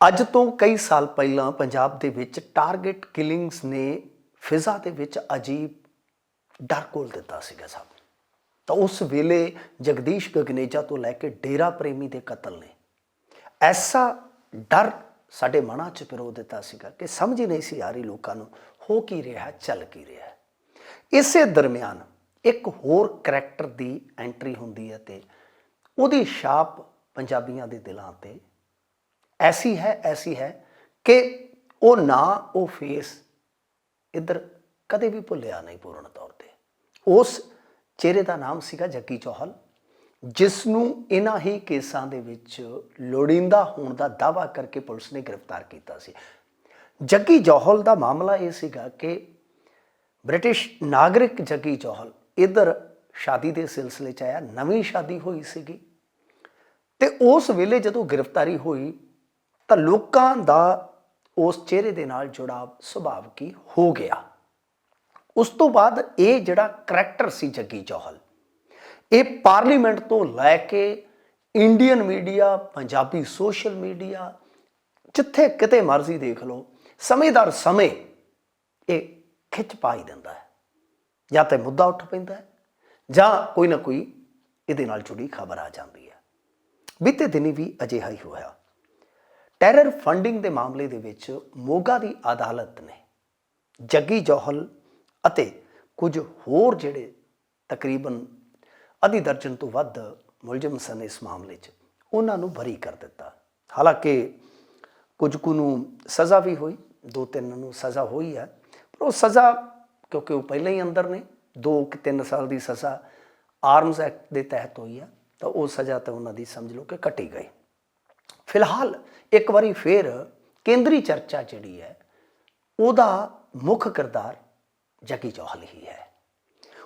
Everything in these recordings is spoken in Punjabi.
ਅੱਜ ਤੋਂ ਕਈ ਸਾਲ ਪਹਿਲਾਂ ਪੰਜਾਬ ਦੇ ਵਿੱਚ ਟਾਰਗੇਟ ਕਿਲਿੰਗਸ ਨੇ ਫਿਜ਼ਾ ਦੇ ਵਿੱਚ ਅਜੀਬ ਡਰ ਕੋਲ ਦਿੱਤਾ ਸੀਗਾ ਸਭ ਤਾਂ ਉਸ ਵੇਲੇ ਜਗਦੀਸ਼ ਗਗਨੇਜਾ ਤੋਂ ਲੈ ਕੇ ਡੇਰਾ ਪ੍ਰੇਮੀ ਦੇ ਕਤਲ ਨੇ। ਐਸਾ ਡਰ ਸਾਡੇ ਮਨਾਂ 'ਚ ਪਿਰੋ ਦਿੱਤਾ ਸੀਗਾ ਕਿ ਸਮਝ ਹੀ ਨਹੀਂ ਸੀ ਆ ਰਹੀ ਲੋਕਾਂ ਨੂੰ, ਹੋ ਕੀ ਰਿਹਾ ਚੱਲ ਕੀ ਰਿਹਾ ਇਸੇ ਦਰਮਿਆਨ ਇੱਕ ਹੋਰ ਕੈਰੈਕਟਰ ਦੀ ਐਂਟਰੀ ਹੁੰਦੀ ਹੈ ਤੇ ਉਹਦੀ ਛਾਪ ਪੰਜਾਬੀਆਂ ਦੇ ਦਿਲਾਂ ਤੇ ਐਸੀ ਹੈ ਐਸੀ ਹੈ ਕਿ ਉਹ ਨਾ, ਉਹ ਫੇਸ ਇੱਧਰ ਕਦੇ ਵੀ ਭੁੱਲਿਆ ਨਹੀਂ ਪੂਰਨ ਤੌਰ ਤੇ। ਉਸ ਚਿਹਰੇ ਦਾ ਨਾਮ ਸੀਗਾ ਜੱਗੀ ਚੌਹਲ ਜਿਸ ਨੂੰ ਇਹਨਾਂ ਹੀ ਕੇਸਾਂ ਦੇ ਵਿੱਚ ਲੋੜੀਂਦਾ ਹੋਣ ਦਾ ਦਾਵਾ ਕਰਕੇ ਪੁਲਿਸ ਨੇ ਗ੍ਰਿਫਤਾਰ ਕੀਤਾ ਸੀ। ਜੱਗੀ ਜੌਹਲ ਦਾ ਮਾਮਲਾ ਇਹ ਸੀਗਾ ਕਿ ਬ੍ਰਿਟਿਸ਼ ਨਾਗਰਿਕ ਜੱਗੀ ਜੌਹਲ ਇੱਧਰ ਸ਼ਾਦੀ ਦੇ ਸਿਲਸਿਲੇ 'ਚ ਆਇਆ, ਨਵੀਂ ਸ਼ਾਦੀ ਹੋਈ ਸੀਗੀ ਤੇ ਉਸ ਵੇਲੇ ਜਦੋਂ ਗ੍ਰਿਫਤਾਰੀ ਹੋਈ ਤਾਂ ਲੋਕਾਂ ਦਾ ਉਸ ਚਿਹਰੇ ਦੇ ਨਾਲ ਜੁੜਾਵ ਸੁਭਾਵ ਕੀ ਹੋ ਗਿਆ। ਉਸ ਤੋਂ ਬਾਅਦ ਇਹ ਜਿਹੜਾ ਕਰੈਕਟਰ ਸੀ ਜੱਗੀ ਚੌਹਲ, ਇਹ ਪਾਰਲੀਮੈਂਟ ਤੋਂ ਲੈ ਕੇ Indian media Punjabi social media ਜਿੱਥੇ ਕਿਤੇ ਮਰਜ਼ੀ ਦੇਖ ਲਓ ਸਮੇਂਦਾਰ ਸਮੇਂ ਇਹ ਖਿੱਚ ਪਾ ਹੀ ਦਿੰਦਾ ਹੈ। ਜਾਂ ਤੇ ਮੁੱਦਾ ਉੱਠ ਪੈਂਦਾ ਹੈ, ਜਾਂ ਕੋਈ ਨਾ ਕੋਈ ਇਹਦੇ ਨਾਲ ਜੁੜੀ ਖਬਰ ਆ ਜਾਂਦੀ ਹੈ। ਬੀਤੇ ਦਿਨੀ ਵੀ ਅਜਿਹਾ ਹੀ ਹੋਇਆ। ਟੈਰਰ ਫੰਡਿੰਗ ਦੇ ਮਾਮਲੇ ਦੇ ਵਿੱਚ ਮੋਗਾ ਦੀ ਅਦਾਲਤ ਨੇ ਜੱਗੀ ਜੌਹਲ ਅਤੇ ਕੁਝ ਹੋਰ ਜਿਹੜੇ ਤਕਰੀਬਨ ਅੱਧੀ ਦਰਜਨ ਤੋਂ ਵੱਧ ਮੁਲਜ਼ਮ ਸਨ ਇਸ ਮਾਮਲੇ 'ਚ, ਉਹਨਾਂ ਨੂੰ ਬਰੀ ਕਰ ਦਿੱਤਾ। ਹਾਲਾਂਕਿ ਕੁਝ ਕੁ ਨੂੰ ਸਜ਼ਾ ਵੀ ਹੋਈ, ਦੋ ਤਿੰਨ ਨੂੰ ਸਜ਼ਾ ਹੋਈ ਹੈ, ਪਰ ਉਹ ਸਜ਼ਾ ਕਿਉਂਕਿ ਉਹ ਪਹਿਲਾਂ ਹੀ ਅੰਦਰ ਨੇ 2 ਕਿ 3 ਸਾਲ ਦੀ ਸਜ਼ਾ ਆਰਮਸ ਐਕਟ ਦੇ ਤਹਿਤ ਹੋਈ ਆ, ਤਾਂ ਉਹ ਸਜ਼ਾ ਤਾਂ ਉਹਨਾਂ ਦੀ ਸਮਝ ਲਓ ਕਿ ਕੱਟੀ ਗਈ। ਫਿਲਹਾਲ ਇੱਕ ਵਾਰੀ ਫੇਰ ਕੇਂਦਰੀ ਚਰਚਾ ਜਿਹੜੀ ਹੈ, ਉਹਦਾ ਮੁੱਖ ਕਿਰਦਾਰ ਜੱਗੀ ਜੌਹਲ ਹੀ ਹੈ।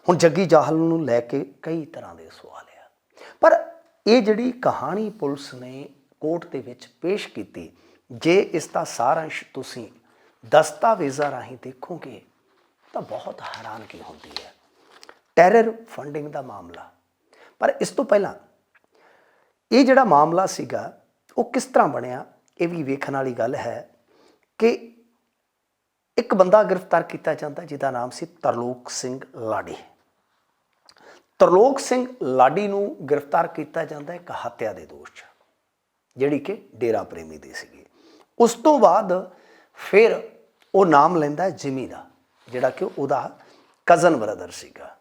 ਹੁਣ ਜੱਗੀ ਜੌਹਲ ਨੂੰ ਲੈ ਕੇ ਕਈ ਤਰ੍ਹਾਂ ਦੇ ਸਵਾਲ ਆ। ਪਰ ਇਹ ਜਿਹੜੀ ਕਹਾਣੀ ਪੁਲਿਸ ਨੇ ਕੋਰਟ ਦੇ ਵਿੱਚ ਪੇਸ਼ ਕੀਤੀ, ਜੇ ਇਸ ਦਾ ਸਾਰਾਂਸ਼ ਤੁਸੀਂ ਦਸਤਾਵੇਜ਼ਾਂ ਰਾਹੀਂ ਦੇਖੋਗੇ, ਤਾਂ ਬਹੁਤ ਹੈਰਾਨਗੀ ਹੁੰਦੀ ਹੈ। ਟੈਰਰ ਫੰਡਿੰਗ ਦਾ ਮਾਮਲਾ। ਪਰ ਇਸ ਤੋਂ ਪਹਿਲਾਂ ਇਹ ਜਿਹੜਾ ਮਾਮਲਾ ਸੀਗਾ ਉਹ ਕਿਸ ਤਰ੍ਹਾਂ ਬਣਿਆ, ਇਹ ਵੀ ਵੇਖਣ ਵਾਲੀ ਗੱਲ ਹੈ ਕਿ ਇੱਕ ਬੰਦਾ ਗ੍ਰਿਫਤਾਰ ਕੀਤਾ ਜਾਂਦਾ ਜਿਹਦਾ ਨਾਮ ਸੀ ਤਰਲੋਕ ਸਿੰਘ ਲਾਡੀ। ਤਰਲੋਕ ਸਿੰਘ ਲਾਡੀ ਨੂੰ ਗ੍ਰਿਫਤਾਰ ਕੀਤਾ ਜਾਂਦਾ ਇੱਕ ਹੱਤਿਆ ਦੇ ਦੋਸ਼ 'ਚ, ਜਿਹੜੀ ਕਿ ਡੇਰਾ ਪ੍ਰੇਮੀ ਦੀ ਸੀਗੀ। ਉਸ ਤੋਂ ਬਾਅਦ ਫਿਰ ਉਹ ਨਾਮ ਲੈਂਦਾ ਜਿਮੀ ਦਾ ਜਿਹੜਾ ਕਿ ਉਹਦਾ ਕਜ਼ਨ ਬ੍ਰਦਰ ਸੀਗਾ।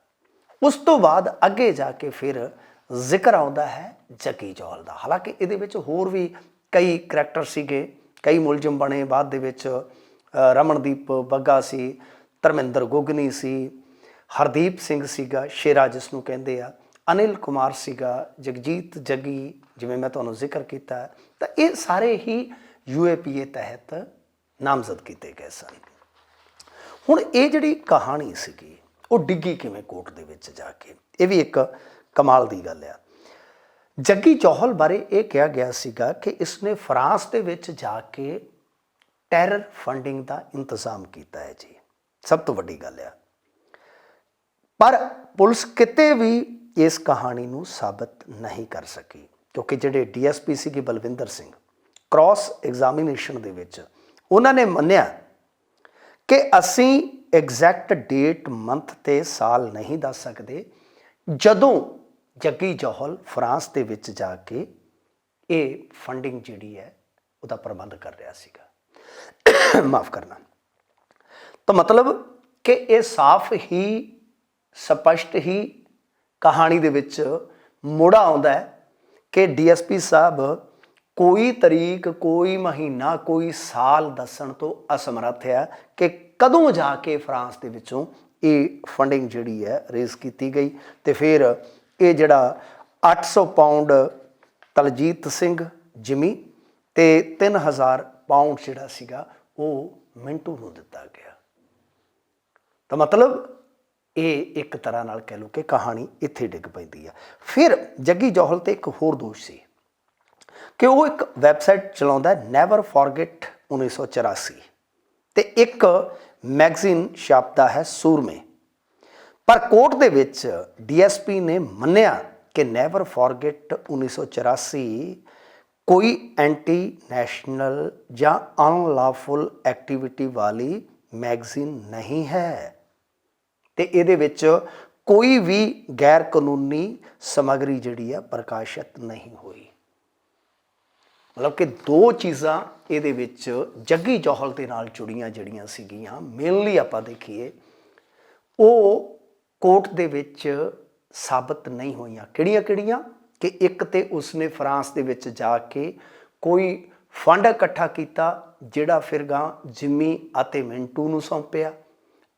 ਉਸ ਤੋਂ ਬਾਅਦ ਅੱਗੇ ਜਾ ਕੇ ਫਿਰ ਜ਼ਿਕਰ ਆਉਂਦਾ ਹੈ ਜੱਗੀ ਜੌਹਲ ਦਾ। ਹਾਲਾਂਕਿ ਇਹਦੇ ਵਿੱਚ ਹੋਰ ਵੀ ਕਈ ਕਰੈਕਟਰ ਸੀਗੇ, ਕਈ ਮੁਲਜ਼ਮ ਬਣੇ। ਬਾਅਦ ਦੇ ਵਿੱਚ ਰਮਨਦੀਪ ਬੱਗਾ ਸੀ, ਧਰਮਿੰਦਰ ਗੋਗਨੀ ਸੀ, ਹਰਦੀਪ ਸਿੰਘ ਸੀਗਾ, ਸ਼ੇਰਾ ਜਿਸ ਨੂੰ ਕਹਿੰਦੇ ਆ, ਅਨਿਲ ਕੁਮਾਰ ਸੀਗਾ, ਜਗਜੀਤ ਜੱਗੀ, ਜਿਵੇਂ ਮੈਂ ਤੁਹਾਨੂੰ ਜ਼ਿਕਰ ਕੀਤਾ, ਤਾਂ ਇਹ ਸਾਰੇ ਹੀ ਯੂਏਪੀਏ ਤਹਿਤ ਨਾਮਜ਼ਦ ਕੀਤੇ ਗਏ ਸਨ। ਹੁਣ ਇਹ ਜਿਹੜੀ ਕਹਾਣੀ ਸੀਗੀ, ਉਹ ਡਿੱਗੀ ਕਿਵੇਂ ਕੋਰਟ ਦੇ ਵਿੱਚ ਜਾ ਕੇ? ਇਹ ਵੀ ਇੱਕ ਕਮਾਲ ਦੀ ਗੱਲ ਆ। ਜੱਗੀ ਚੌਹਲ ਬਾਰੇ ਇਹ ਕਿਹਾ ਗਿਆ ਸੀਗਾ ਕਿ ਇਸਨੇ ਫਰਾਂਸ ਦੇ ਵਿੱਚ ਜਾ ਕੇ ਟੈਰਰ ਫੰਡਿੰਗ ਦਾ ਇੰਤਜ਼ਾਮ ਕੀਤਾ ਹੈ ਜੀ। ਸਭ ਤੋਂ ਵੱਡੀ ਗੱਲ ਆ। ਪਰ ਪੁਲਿਸ ਕਿਤੇ ਵੀ ਇਸ ਕਹਾਣੀ ਨੂੰ ਸਾਬਤ ਨਹੀਂ ਕਰ ਸਕੀ, ਕਿਉਂਕਿ ਜਿਹੜੇ ਡੀਐਸਪੀ ਸੀਗੇ ਬਲਵਿੰਦਰ ਸਿੰਘ ਕ੍ਰਾਸ ਐਗਜ਼ਾਮੀਨੇਸ਼ਨ ਦੇ ਵਿੱਚ ਉਹਨਾਂ ਨੇ ਮੰਨਿਆ ਕਿ ਅਸੀਂ ਐਗਜ਼ੈਕਟ ਡੇਟ ਮੰਥ ਤੇ ਸਾਲ ਨਹੀਂ ਦੱਸ ਸਕਦੇ ਜਦੋਂ ਜੱਗੀ ਜੌਹਲ ਫਰਾਂਸ ਦੇ ਵਿੱਚ ਜਾ ਕੇ ਇਹ ਫੰਡਿੰਗ ਜਿਹੜੀ ਹੈ ਉਹਦਾ ਪ੍ਰਬੰਧ ਕਰ ਰਿਹਾ ਸੀਗਾ। ਮਾਫ ਕਰਨਾ। ਤਾਂ ਮਤਲਬ ਕਿ ਇਹ ਸਾਫ਼ ਹੀ, ਸਪਸ਼ਟ ਹੀ ਕਹਾਣੀ ਦੇ ਵਿੱਚ ਮੋੜਾ ਆਉਂਦਾ ਹੈ ਕਿ ਡੀਐਸਪੀ ਸਾਹਿਬ ਕੋਈ ਤਰੀਕ, ਕੋਈ ਮਹੀਨਾ, ਕੋਈ ਸਾਲ ਦੱਸਣ ਤੋਂ ਅਸਮਰੱਥ ਹੈ ਕਿ ਕਦੋਂ ਜਾ ਕੇ ਫਰਾਂਸ ਦੇ ਵਿੱਚੋਂ ਇਹ ਫੰਡਿੰਗ ਜਿਹੜੀ ਹੈ ਰੇਜ਼ ਕੀਤੀ ਗਈ ਤੇ ਫਿਰ ਇਹ ਜਿਹੜਾ 800 ਪਾਉਂਡ ਤਲਜੀਤ ਸਿੰਘ ਜਿਮੀ ਤੇ 3000 ਪਾਉਂਡ ਜਿਹੜਾ ਸੀਗਾ, ਉਹ ਮਿੰਟੂ ਨੂੰ ਦਿੱਤਾ ਗਿਆ। ਤਾਂ ਮਤਲਬ ਇਹ ਇੱਕ ਤਰ੍ਹਾਂ ਨਾਲ ਕਹਿ ਲਓ ਕਿ ਕਹਾਣੀ ਇੱਥੇ ਡਿੱਗ ਪੈਂਦੀ ਆ। ਫਿਰ ਜੱਗੀ ਜੋਹਲ ਤੇ ਇੱਕ ਹੋਰ ਦੋਸ਼ ਸੀ ਕਿ ਉਹ ਇੱਕ ਵੈਬਸਾਈਟ ਚਲਾਉਂਦਾ ਹੈ ਨੈਵਰ ਫੋਰਗੇਟ 1984 ਤੇ ਇੱਕ ਮੈਗਜ਼ੀਨ ਛਾਪਦਾ ਹੈ ਸੂਰਮੇ। ਪਰ ਕੋਰਟ ਦੇ ਵਿੱਚ ਡੀਐਸਪੀ ਨੇ ਮੰਨਿਆ ਕਿ ਨੈਵਰ ਫੋਰਗੇਟ 1984 ਕੋਈ ਐਂਟੀ ਨੈਸ਼ਨਲ ਜਾਂ ਅਨਲawful ਐਕਟੀਵਿਟੀ ਵਾਲੀ ਮੈਗਜ਼ੀਨ ਨਹੀਂ ਹੈ ਤੇ ਇਹਦੇ ਵਿੱਚ ਕੋਈ ਵੀ ਗੈਰ ਕਾਨੂੰਨੀ ਸਮੱਗਰੀ ਜਿਹੜੀ ਆ ਪ੍ਰਕਾਸ਼ਿਤ ਨਹੀਂ ਹੋਈ। ਮਤਲਬ ਕਿ ਦੋ ਚੀਜ਼ਾਂ ਇਹਦੇ ਵਿੱਚ ਜੱਗੀ ਜੋਹਲ ਦੇ ਨਾਲ ਜੁੜੀਆਂ ਜਿਹੜੀਆਂ ਸੀਗੀਆਂ ਮੇਨਲੀ ਆਪਾਂ ਦੇਖੀਏ, ਉਹ ਕੋਰਟ ਦੇ ਵਿੱਚ ਸਾਬਤ ਨਹੀਂ ਹੋਈਆਂ। ਕਿਹੜੀਆਂ ਕਿਹੜੀਆਂ? ਕਿ ਇੱਕ ਤੇ ਉਸਨੇ ਫਰਾਂਸ ਦੇ ਵਿੱਚ ਜਾ ਕੇ ਕੋਈ ਫੰਡ ਇਕੱਠਾ ਕੀਤਾ, ਜਿਹੜਾ ਫਿਰ ਗਾਂ ਜਿੰਮੀ ਅਤੇ ਮਿੰਟੂ ਨੂੰ ਸੌਂਪਿਆ।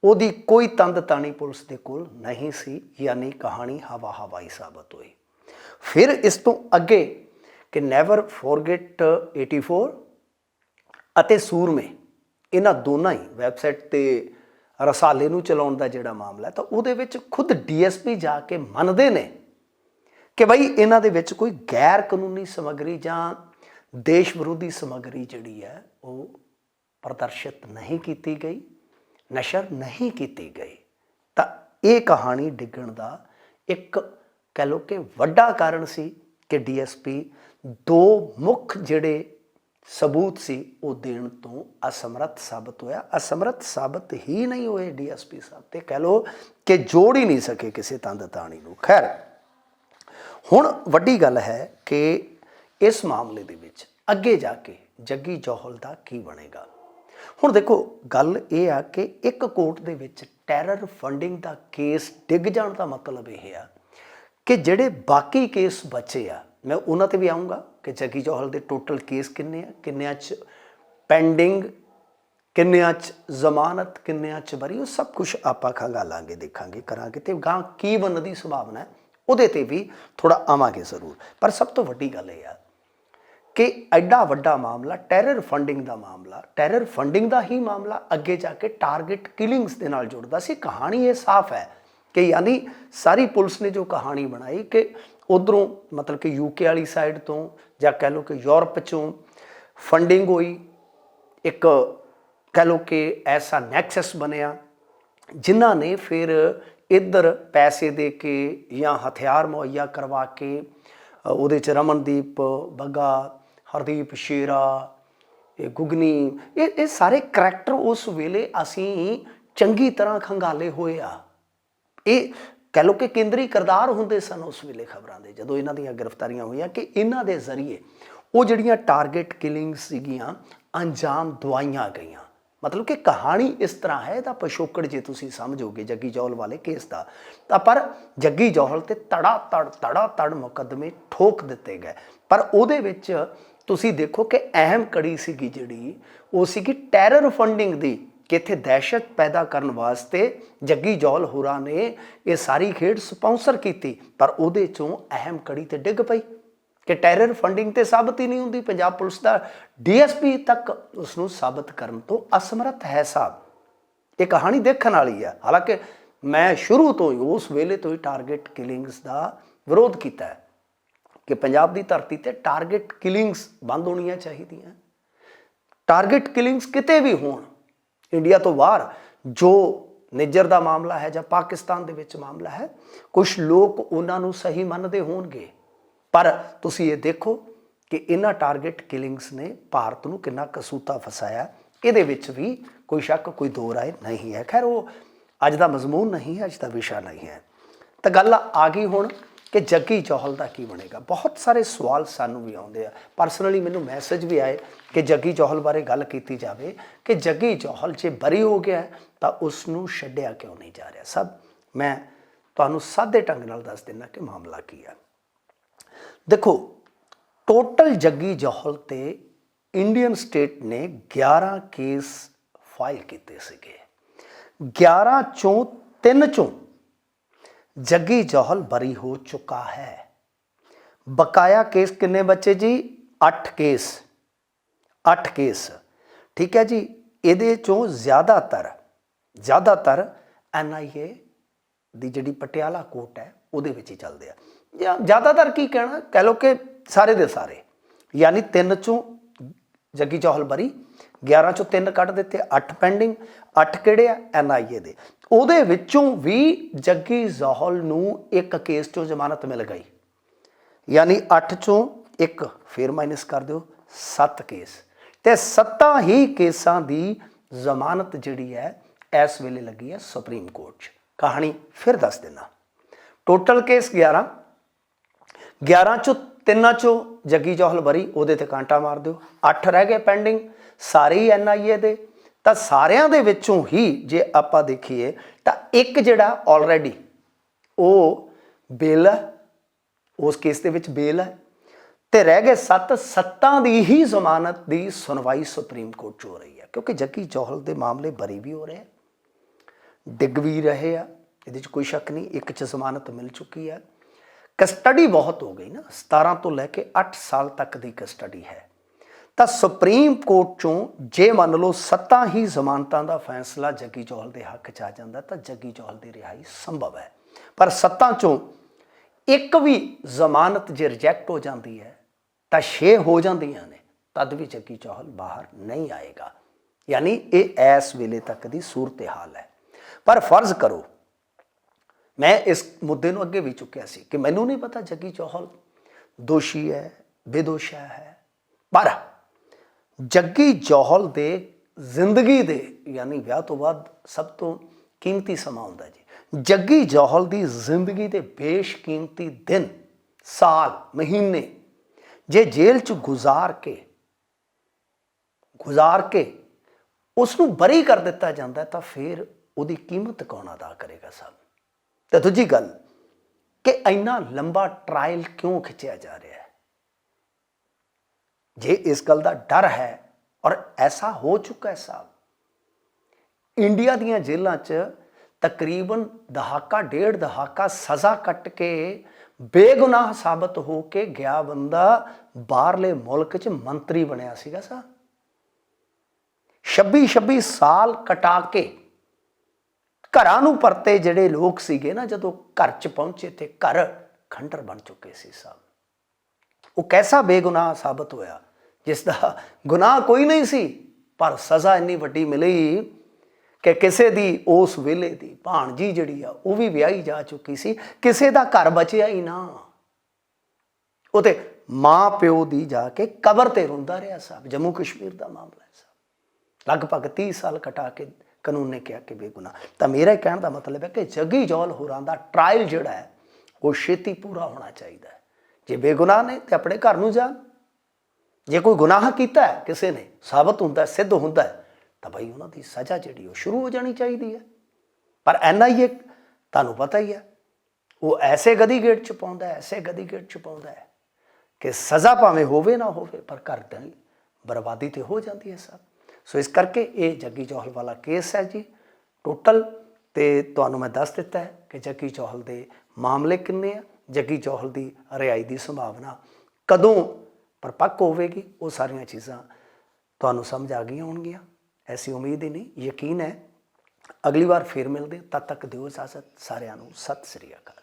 ਉਹਦੀ ਕੋਈ ਤੰਦ ਤਾਣੀ ਪੁਲਿਸ ਦੇ ਕੋਲ ਨਹੀਂ ਸੀ, ਯਾਨੀ ਕਹਾਣੀ ਹਵਾ ਹਵਾਈ ਸਾਬਤ ਹੋਈ। ਫਿਰ ਇਸ ਤੋਂ ਅੱਗੇ ਕਿ ਨੈਵਰ ਫੋਰਗੇਟ 84 ਅਤੇ ਸੂਰਮੇ, ਇਹਨਾਂ ਦੋਨਾਂ ਹੀ ਵੈਬਸਾਈਟ ਤੇ ਰਸਾਲੇ ਨੂੰ ਚਲਾਉਣ ਦਾ ਜਿਹੜਾ ਮਾਮਲਾ ਤਾਂ ਉਹਦੇ ਵਿੱਚ ਖੁਦ ਡੀਐਸਪੀ ਜਾ ਕੇ ਮੰਨਦੇ ਨੇ ਕਿ ਭਾਈ ਇਹਨਾਂ ਦੇ ਵਿੱਚ ਕੋਈ ਗੈਰ ਕਾਨੂੰਨੀ ਸਮੱਗਰੀ ਜਾਂ ਦੇਸ਼ ਵਿਰੋਧੀ ਸਮੱਗਰੀ ਜਿਹੜੀ ਹੈ, ਉਹ ਪ੍ਰਦਰਸ਼ਿਤ ਨਹੀਂ ਕੀਤੀ ਗਈ, ਨਸ਼ਰ ਨਹੀਂ ਕੀਤੀ ਗਈ। ਤਾਂ ਇਹ ਕਹਾਣੀ ਡਿੱਗਣ ਦਾ ਇੱਕ ਕਹਿ ਲਓ ਕਿ ਵੱਡਾ ਕਾਰਨ ਸੀ ਕਿ ਡੀਐਸਪੀ ਦੋ ਮੁੱਖ ਜਿਹੜੇ ਸਬੂਤ ਸੀ ਉਹ ਦੇਣ ਤੋਂ ਅਸਮਰੱਥ ਸਾਬਤ ਹੋਇਆ। ਅਸਮਰੱਥ ਸਾਬਤ ਹੀ ਨਹੀਂ ਹੋਏ ਡੀਐਸਪੀ ਸਾਹਿਬ ਤੇ। ਕਹਿ ਲਓ ਕਿ ਜੋੜ ਹੀ ਨਹੀਂ ਸਕੇ ਕਿਸੇ ਤੰਦ ਤਾਣੀ ਨੂੰ। ਖੈਰ, ਹੁਣ ਵੱਡੀ ਗੱਲ ਹੈ ਕਿ ਇਸ ਮਾਮਲੇ ਦੇ ਵਿੱਚ ਅੱਗੇ ਜਾ ਕੇ ਜੱਗੀ ਜੋਹਲ ਦਾ ਕੀ ਬਣੇਗਾ? ਹੁਣ ਦੇਖੋ, ਗੱਲ ਇਹ ਆ ਕਿ ਇੱਕ ਕੋਰਟ ਦੇ ਵਿੱਚ ਟੈਰਰ ਫੰਡਿੰਗ ਦਾ ਕੇਸ ਡਿੱਗ ਜਾਣ ਦਾ ਮਤਲਬ ਇਹ ਆ ਕਿ ਜਿਹੜੇ ਬਾਕੀ ਕੇਸ ਬਚੇ ਆ, ਮੈਂ ਉਹਨਾਂ ਤੇ ਵੀ ਆਉਂਗਾ ਕਿ ਜੱਗੀ ਜੋਹਲ ਦੇ ਟੋਟਲ ਕੇਸ ਕਿੰਨੇ ਆ, ਕਿੰਨਿਆਂ ਚ ਪੈਂਡਿੰਗ ਕਿੰਨਿਆਂ ਚ ਜ਼ਮਾਨਤ, ਕਿੰਨਿਆਂ ਚ ਬਰੀ, ਉਹ ਸਭ ਕੁਝ ਆਪਾਂ ਖੰਗਾਲਾਂਗੇ ਦੇਖਾਂਗੇ, ਕਰਾਂਗੇ ਤੇ ਗਾਂ ਕੀ ਬਣਨ ਦੀ ਸੰਭਾਵਨਾ ਹੈ, ਉਹਦੇ ਤੇ ਵੀ ਥੋੜਾ ਆਵਾਂਗੇ ਜ਼ਰੂਰ। ਪਰ ਸਭ ਤੋਂ ਵੱਡੀ ਗੱਲ ਇਹ ਆ ਕਿ ਐਡਾ ਵੱਡਾ ਮਾਮਲਾ ਟੈਰਰ ਫੰਡਿੰਗ ਦਾ ਮਾਮਲਾ ਟੈਰਰ ਫੰਡਿੰਗ ਦਾ ਹੀ ਮਾਮਲਾ ਅੱਗੇ ਜਾ ਕੇ ਟਾਰਗੇਟ ਕਿਲਿੰਗਸ ਦੇ ਨਾਲ ਜੁੜਦਾ ਸੀ, ਕਹਾਣੀ ਇਹ ਸਾਫ਼ ਹੈ। ਕਿ ਯਾਨੀ ਸਾਰੀ ਪੁਲਿਸ ਨੇ ਜੋ ਕਹਾਣੀ ਬਣਾਈ ਕਿ ਉਧਰੋਂ ਮਤਲਬ ਕਿ ਯੂਕੇ ਵਾਲੀ ਸਾਈਡ ਤੋਂ ਜਾਂ ਕਹਿ ਲਓ ਕਿ ਯੂਰਪ ਚੋਂ ਫੰਡਿੰਗ ਹੋਈ, ਇੱਕ ਕਹਿ ਲਓ ਕਿ ਐਸਾ ਨੈਕਸਸ ਬਣਿਆ ਜਿਨ੍ਹਾਂ ਨੇ ਫਿਰ ਇੱਧਰ ਪੈਸੇ ਦੇ ਕੇ ਜਾਂ ਹਥਿਆਰ ਮੁਹੱਈਆ ਕਰਵਾ ਕੇ ਉਹਦੇ ਚ ਰਮਨਦੀਪ, ਬੱਗਾ, ਹਰਦੀਪ, ਸ਼ੇਰਾ, ਇਹ ਗੁਗਨੀ, ਇਹ ਇਹ ਸਾਰੇ ਕਰੈਕਟਰ ਉਸ ਵੇਲੇ ਅਸੀਂ ਚੰਗੀ ਤਰ੍ਹਾਂ ਖੰਗਾਲੇ ਹੋਏ ਆ। ਇਹ ਕਹਿ ਲਓ ਕਿ ਕੇਂਦਰੀ ਕਿਰਦਾਰ ਹੁੰਦੇ ਸਨ ਉਸ ਵੇਲੇ ਖਬਰਾਂ ਦੇ, ਜਦੋਂ ਇਹਨਾਂ ਦੀਆਂ ਗ੍ਰਿਫਤਾਰੀਆਂ ਹੋਈਆਂ ਕਿ ਇਹਨਾਂ ਦੇ ਜ਼ਰੀਏ ਉਹ ਜਿਹੜੀਆਂ ਟਾਰਗੇਟ ਕਿਲਿੰਗ ਸੀਗੀਆਂ, ਅੰਜਾਮ ਦਵਾਈਆਂ ਗਈਆਂ। ਮਤਲਬ ਕਿ ਕਹਾਣੀ ਇਸ ਤਰ੍ਹਾਂ ਹੈ ਤਾਂ ਪਿਛੋਕੜ ਜੇ ਤੁਸੀਂ ਸਮਝੋਗੇ ਜੱਗੀ ਜੌਹਲ ਵਾਲੇ ਕੇਸ ਦਾ, ਤਾਂ ਪਰ ਜੱਗੀ ਜੌਹਲ ਤੇ ਤੜਾ ਤੜ ਤੜਾ ਤੜ ਮੁਕੱਦਮੇ ਠੋਕ ਦਿੱਤੇ ਗਏ। ਪਰ ਉਹਦੇ ਵਿੱਚ ਤੁਸੀਂ ਦੇਖੋ ਕਿ ਅਹਿਮ ਕੜੀ ਸੀਗੀ ਜਿਹੜੀ, ਉਹ ਸੀਗੀ ਟੈਰਰ ਫੰਡਿੰਗ ਦੀ। ਕਿ ਇੱਥੇ ਦਹਿਸ਼ਤ ਪੈਦਾ ਕਰਨ ਵਾਸਤੇ ਜੱਗੀ ਜੌਲ ਹੋਰਾਂ ਨੇ ਇਹ ਸਾਰੀ ਖੇਡ ਸਪਾਂਸਰ ਕੀਤੀ, ਪਰ ਉਹਦੇ ਚੋਂ ਅਹਿਮ ਕੜੀ ਤੇ ਡਿੱਗ ਪਈ ਕਿ ਟੈਰਰ ਫੰਡਿੰਗ ਤੇ ਸਾਬਤ ਹੀ ਨਹੀਂ ਹੁੰਦੀ। ਪੰਜਾਬ ਪੁਲਿਸ ਦਾ ਡੀਐਸਪੀ ਤੱਕ ਉਸ ਨੂੰ ਸਾਬਤ ਕਰਨ ਤੋਂ ਅਸਮਰੱਥ ਹੈ ਸਾਹਿਬ ਇਹ ਕਹਾਣੀ ਦੇਖਣ ਵਾਲੀ ਹੈ ਹਾਲਾਂਕਿ ਮੈਂ ਸ਼ੁਰੂ ਤੋਂ ਹੀ ਉਸ ਵੇਲੇ ਤੋਂ ਹੀ ਟਾਰਗੇਟ ਕਿਲਿੰਗਸ ਦਾ ਵਿਰੋਧ ਕੀਤਾ ਹੈ ਕਿ ਪੰਜਾਬ ਦੀ ਧਰਤੀ ਤੇ ਟਾਰਗੇਟ ਕਿਲਿੰਗਸ ਬੰਦ ਹੋਣੀਆਂ ਚਾਹੀਦੀਆਂ। ਟਾਰਗੇਟ ਕਿਲਿੰਗਸ ਕਿਤੇ ਵੀ ਹੋਣ ਇੰਡੀਆ ਤੋਂ ਬਾਹਰ, ਜੋ ਨਿੱਜਰ ਦਾ ਮਾਮਲਾ ਹੈ ਜਾਂ ਪਾਕਿਸਤਾਨ ਦੇ ਵਿੱਚ ਮਾਮਲਾ ਹੈ ਕੁਝ ਲੋਕ ਉਹਨਾਂ ਨੂੰ ਸਹੀ ਮੰਨਦੇ ਹੋਣਗੇ। ਪਰ ਤੁਸੀਂ ਇਹ ਦੇਖੋ ਕਿ ਇਹਨਾਂ ਟਾਰਗੇਟ ਕਿਲਿੰਗਸ ਨੇ ਭਾਰਤ ਨੂੰ ਕਿੰਨਾ ਕਸੂਤਾ ਫਸਾਇਆ। ਇਹਦੇ ਵਿੱਚ ਵੀ ਕੋਈ ਸ਼ੱਕ, ਕੋਈ ਦੋ ਰਾਏ ਨਹੀਂ ਹੈ। ਖੈਰ, ਉਹ ਅੱਜ ਦਾ ਮਜ਼ਮੂਨ ਨਹੀਂ ਹੈ, ਅੱਜ ਦਾ ਵਿਸ਼ਾ ਨਹੀਂ ਹੈ। ਤਾਂ ਗੱਲ ਆ ਗਈ ਹੁਣ ਕਿ ਜੱਗੀ ਜੌਹਲ ਦਾ ਕੀ ਬਣੇਗਾ? ਬਹੁਤ ਸਾਰੇ ਸਵਾਲ ਸਾਨੂੰ ਵੀ ਆਉਂਦੇ ਆ। ਪਰਸਨਲੀ ਮੈਨੂੰ ਮੈਸੇਜ ਵੀ ਆਏ ਕਿ ਜੱਗੀ ਜੌਹਲ ਬਾਰੇ ਗੱਲ ਕੀਤੀ ਜਾਵੇ ਕਿ ਜੱਗੀ ਜੌਹਲ ਜੇ ਬਰੀ ਹੋ ਗਿਆ ਤਾਂ ਉਸ ਨੂੰ ਛੱਡਿਆ ਕਿਉਂ ਨਹੀਂ ਜਾ ਰਿਹਾ? ਸਭ, ਮੈਂ ਤੁਹਾਨੂੰ ਸਾਦੇ ਢੰਗ ਨਾਲ ਦੱਸ ਦਿੰਦਾ ਕਿ ਮਾਮਲਾ ਕੀ ਆ। ਦੇਖੋ ਟੋਟਲ ਜੱਗੀ ਜੌਹਲ ਤੇ ਇੰਡੀਅਨ ਸਟੇਟ ਨੇ 11 ਕੇਸ ਫਾਈਲ ਕੀਤੇ ਸੀਗੇ। 11 ਚੋਂ 3 ਚੋਂ ਜੱਗੀ ਜੌਹਲ ਬਰੀ ਹੋ ਚੁੱਕਾ ਹੈ। ਬਕਾਇਆ ਕੇਸ ਕਿੰਨੇ ਬੱਚੇ ਜੀ? 8 ਕੇਸ। 8 ਕੇਸ। ਠੀਕ ਹੈ ਜੀ, ਇਹਦੇ ਚੋਂ ਜ਼ਿਆਦਾਤਰ ਜ਼ਿਆਦਾਤਰ ਐਨਆਈਏ ਦੀ ਜਿਹੜੀ ਪਟਿਆਲਾ ਕੋਰਟ ਹੈ, ਉਹਦੇ ਵਿੱਚ ਹੀ ਚੱਲਦੇ ਆ। ਜਾਂ ਜ਼ਿਆਦਾਤਰ ਕੀ ਕਹਿਣਾ? ਕਹਿ ਲਓ ਕਿ ਸਾਰੇ ਦੇ ਸਾਰੇ। ਯਾਨੀ ਤਿੰਨ ਚੋਂ ਜੱਗੀ ਚੌਹਲ ਬਰੀ 11 ਚੋਂ ਤਿੰਨ ਕੱਢ ਦਿੱਤੇ 8 ਪੈਂਡਿੰਗ 8 ਕਿਹੜੇ ਆ? ਐਨਆਈਏ ਦੇ। ਉਹਦੇ ਵਿੱਚੋਂ ਵੀ ਜੱਗੀ ਜ਼ਹਲ ਨੂੰ ਇੱਕ ਕੇਸ ਚੋਂ ਜ਼ਮਾਨਤ ਮਿਲ ਗਈ। ਯਾਨੀ 8 ਚੋਂ ਇੱਕ, ਫੇਰ ਮਾਈਨਸ ਕਰ ਦਿਓ 7 ਕੇਸ। ਤੇ ਸੱਤਾਂ ਹੀ ਕੇਸਾਂ ਦੀ ਜ਼ਮਾਨਤ ਜਿਹੜੀ ਹੈ, ਇਸ ਵੇਲੇ ਲੱਗੀ ਹੈ ਸੁਪਰੀਮ ਕੋਰਟ 'ਚ। ਕਹਾਣੀ ਫਿਰ ਦੱਸ ਦਿੰਦਾ। ਟੋਟਲ ਕੇਸ 11 11 ਚੋਂ ਤਿੰਨਾਂ ਚੋਂ ਜੱਗੀ ਜੋਹਲ ਬਰੀ, ਉਹਦੇ ਤੇ ਕਾਂਟਾ ਮਾਰ ਦਿਓ। 8 ਰਹਿ ਗਏ ਪੈਂਡਿੰਗ ਸਾਰੇ ਹੀ ਐਨਆਈਏ ਦੇ ਤਾਂ ਸਾਰਿਆਂ ਦੇ ਵਿੱਚੋਂ ਹੀ ਜੇ ਆਪਾਂ ਦੇਖੀਏ ਤਾਂ ਇੱਕ ਜਿਹੜਾ ਆਲਰੇਡੀ ਉਹ ਬੇਲ ਹੈ ਉਸ ਕੇਸ ਦੇ ਵਿੱਚ ਬੇਲ ਹੈ ਤੇ ਰਹਿ ਗਏ ਸੱਤ ਸੱਤਾਂ ਦੀ ਹੀ ਜ਼ਮਾਨਤ ਦੀ ਸੁਣਵਾਈ ਸੁਪਰੀਮ ਕੋਰਟ 'ਚ ਹੋ ਰਹੀ ਹੈ, ਕਿਉਂਕਿ ਜੱਗੀ ਜੋਹਲ ਦੇ ਮਾਮਲੇ ਬਰੀ ਵੀ ਹੋ ਰਹੇ ਡਿੱਗ ਵੀ ਰਹੇ ਆ, ਇਹਦੇ 'ਚ ਕੋਈ ਸ਼ੱਕ ਨਹੀਂ, ਇੱਕ 'ਚ ਜ਼ਮਾਨਤ ਮਿਲ ਚੁੱਕੀ ਹੈ। ਕਸਟਡੀ ਬਹੁਤ ਹੋ ਗਈ ਨਾ 17 ਤੋਂ ਲੈ ਕੇ 8 ਸਾਲ ਤੱਕ ਦੀ ਕਸਟਡੀ ਹੈ। ਤਾਂ ਸੁਪਰੀਮ ਕੋਰਟ ਚੋਂ ਜੇ ਮੰਨ ਲਓ ਸੱਤਾਂ ਹੀ ਜ਼ਮਾਨਤਾਂ ਦਾ ਫੈਸਲਾ ਜੱਗੀ ਜੋਹਲ ਦੇ ਹੱਕ 'ਚ ਆ ਜਾਂਦਾ, ਤਾਂ ਜੱਗੀ ਜੋਹਲ ਦੀ ਰਿਹਾਈ ਸੰਭਵ ਹੈ। ਪਰ ਸੱਤਾਂ ਚੋਂ ਇੱਕ ਵੀ ਜ਼ਮਾਨਤ ਜੇ ਰਿਜੈਕਟ ਹੋ ਜਾਂਦੀ ਹੈ, ਤਾਂ 6 ਹੋ ਜਾਂਦੀਆਂ ਨੇ, ਤਦ ਵੀ ਜੱਗੀ ਜੋਹਲ ਬਾਹਰ ਨਹੀਂ ਆਏਗਾ। ਯਾਨੀ ਇਹ ਇਸ ਵੇਲੇ ਤੱਕ ਦੀ ਸੂਰਤ ਹਾਲ ਹੈ। ਪਰ ਫਰਜ਼ ਕਰੋ, ਮੈਂ ਇਸ ਮੁੱਦੇ ਨੂੰ ਅੱਗੇ ਵੀ ਚੁੱਕਿਆ ਸੀ ਕਿ ਮੈਨੂੰ ਨਹੀਂ ਪਤਾ ਜੱਗੀ ਚੌਹਲ ਦੋਸ਼ੀ ਹੈ, ਬੇਦੋਸ਼ਾ ਹੈ, ਪਰ ਜੱਗੀ ਜੋਹਲ ਦੇ ਜ਼ਿੰਦਗੀ ਦੇ, ਯਾਨੀ ਵਿਆਹ ਤੋਂ ਬਾਅਦ ਸਭ ਤੋਂ ਕੀਮਤੀ ਸਮਾਂ ਹੁੰਦਾ ਜੀ। ਜੱਗੀ ਜੋਹਲ ਦੀ ਜ਼ਿੰਦਗੀ ਦੇ ਬੇਸ਼ਕੀਮਤੀ ਦਿਨ, ਸਾਲ, ਮਹੀਨੇ, ਜੇ ਜੇਲ੍ਹ 'ਚ ਗੁਜ਼ਾਰ ਕੇ ਗੁਜ਼ਾਰ ਕੇ ਉਸ ਨੂੰ ਬਰੀ ਕਰ ਦਿੱਤਾ ਜਾਂਦਾ ਤਾਂ ਫਿਰ ਉਹਦੀ ਕੀਮਤ ਕੌਣ ਅਦਾ ਕਰੇਗਾ ਸਾਹਿਬ ਤੇ ਦੂਜੀ ਗੱਲ, ਕਿ ਇੰਨਾ ਲੰਬਾ ਟ੍ਰਾਇਲ ਕਿਉਂ ਖਿੱਚਿਆ ਜਾ ਰਿਹਾ? ਜੇ ਇਸ ਗੱਲ ਦਾ ਡਰ ਹੈ ਔਰ ਐਸਾ ਹੋ ਚੁੱਕਾ ਹੈ ਸਾਹਿਬ ਇੰਡੀਆ ਦੀਆਂ ਜੇਲ੍ਹਾਂ 'ਚ ਤਕਰੀਬਨ ਦਹਾਕਾ, ਡੇਢ ਦਹਾਕਾ ਸਜ਼ਾ ਕੱਟ ਕੇ ਬੇਗੁਨਾਹ ਸਾਬਤ ਹੋ ਕੇ ਗਿਆ ਬੰਦਾ ਬਾਹਰਲੇ ਮੁਲਕ 'ਚ ਮੰਤਰੀ ਬਣਿਆ ਸੀਗਾ ਸਾਹਿਬ 26 26 ਸਾਲ ਕਟਾ ਕੇ ਘਰਾਂ ਨੂੰ ਪਰਤੇ ਜਿਹੜੇ ਲੋਕ ਸੀਗੇ ਨਾ ਜਦੋਂ ਘਰ 'ਚ ਪਹੁੰਚੇ ਤੇ ਘਰ ਖੰਡਰ ਬਣ ਚੁੱਕੇ ਸੀ ਸਭ ਉਹ ਕੈਸਾ ਬੇਗੁਨਾਹ ਸਾਬਤ ਹੋਇਆ? ਜਿਸ ਦਾ ਗੁਨਾਹ ਕੋਈ ਨਹੀਂ ਸੀ, ਪਰ ਸਜ਼ਾ ਇੰਨੀ ਵੱਡੀ ਮਿਲੀ ਕਿ ਕਿਸੇ ਦੀ ਉਸ ਵੇਲੇ ਦੀ ਭਾਣਜੀ ਜਿਹੜੀ ਆ, ਉਹ ਵੀ ਵਿਆਹੀ ਜਾ ਚੁੱਕੀ ਸੀ। ਕਿਸੇ ਦਾ ਘਰ ਬਚਿਆ ਹੀ ਨਾ। ਉਹ ਤੇ ਮਾਂ ਪਿਓ ਦੀ ਜਾ ਕੇ ਕਬਰ ਤੇ ਰੋਂਦਾ ਰਿਹਾ ਸਾਹਿਬ ਜੰਮੂ ਕਸ਼ਮੀਰ ਦਾ ਮਾਮਲਾ ਹੈ ਸਾਹਿਬ ਲਗਭਗ 30 ਸਾਲ ਕਟਾ ਕੇ ਕਾਨੂੰਨ ਨੇ ਕਿਹਾ ਕਿ ਬੇਗੁਨਾਹ। ਤਾਂ ਮੇਰਾ ਕਹਿਣ ਦਾ ਮਤਲਬ ਹੈ ਕਿ ਜੱਗੀ ਜੌਲ ਹੋਰਾਂ ਦਾ ਟ੍ਰਾਇਲ ਜਿਹੜਾ ਹੈ, ਉਹ ਛੇਤੀ ਪੂਰਾ ਹੋਣਾ ਚਾਹੀਦਾ ਹੈ। ਜੇ ਬੇਗੁਨਾਹ ਨੇ ਤੇ ਆਪਣੇ ਘਰ ਨੂੰ ਜਾਣ। ਜੇ ਕੋਈ ਗੁਨਾਹ ਕੀਤਾ ਹੈ ਕਿਸੇ ਨੇ, ਸਾਬਤ ਹੁੰਦਾ ਸਿੱਧ ਹੁੰਦਾ ਹੈ, ਤਾਂ ਭਾਈ ਉਹਨਾਂ ਦੀ ਸਜ਼ਾ ਜਿਹੜੀ ਉਹ ਸ਼ੁਰੂ ਹੋ ਜਾਣੀ ਚਾਹੀਦੀ ਹੈ। ਪਰ ਐਨਆਈਏ ਤੁਹਾਨੂੰ ਪਤਾ ਹੀ ਹੈ, ਉਹ ਐਸੇ ਗਦੀ ਗੇਟ ਚ ਪਾਉਂਦਾ ਐਸੇ ਗਦੀ ਗੇਟ ਚ ਪਾਉਂਦਾ ਹੈ ਕਿ ਸਜ਼ਾ ਭਾਵੇਂ ਹੋਵੇ ਨਾ ਹੋਵੇ, ਪਰ ਘਰ ਦੀ ਬਰਬਾਦੀ ਤੇ ਹੋ ਜਾਂਦੀ ਹੈ ਸਭ। ਸੋ ਇਸ ਕਰਕੇ ਇਹ ਜੱਗੀ ਚੌਹਲ ਵਾਲਾ ਕੇਸ ਹੈ ਜੀ। ਟੋਟਲ ਤੇ ਤੁਹਾਨੂੰ ਮੈਂ ਦੱਸ ਦਿੱਤਾ ਹੈ ਕਿ ਜੱਗੀ ਚੌਹਲ ਦੇ ਮਾਮਲੇ ਕਿੰਨੇ ਆ ਜੱਗੀ ਚੌਹਲ ਦੀ ਰਿਹਾਈ ਦੀ ਸੰਭਾਵਨਾ ਕਦੋਂ ਪਰਪੱਕ ਹੋਵੇਗੀ, ਉਹ ਸਾਰੀਆਂ ਚੀਜ਼ਾਂ ਤੁਹਾਨੂੰ ਸਮਝ ਆ ਗਈਆਂ ਹੋਣਗੀਆਂ। ਐਸੀ ਉਮੀਦ ਹੀ ਨਹੀਂ, ਯਕੀਨ ਹੈ। ਅਗਲੀ ਵਾਰ ਫੇਰ ਮਿਲਦੇ ਤਦ ਤੱਕ ਦਿਓ ਇਜਾਜ਼ਤ। ਸਾਰਿਆਂ ਨੂੰ ਸਤਿ ਸ੍ਰੀ ਅਕਾਲ।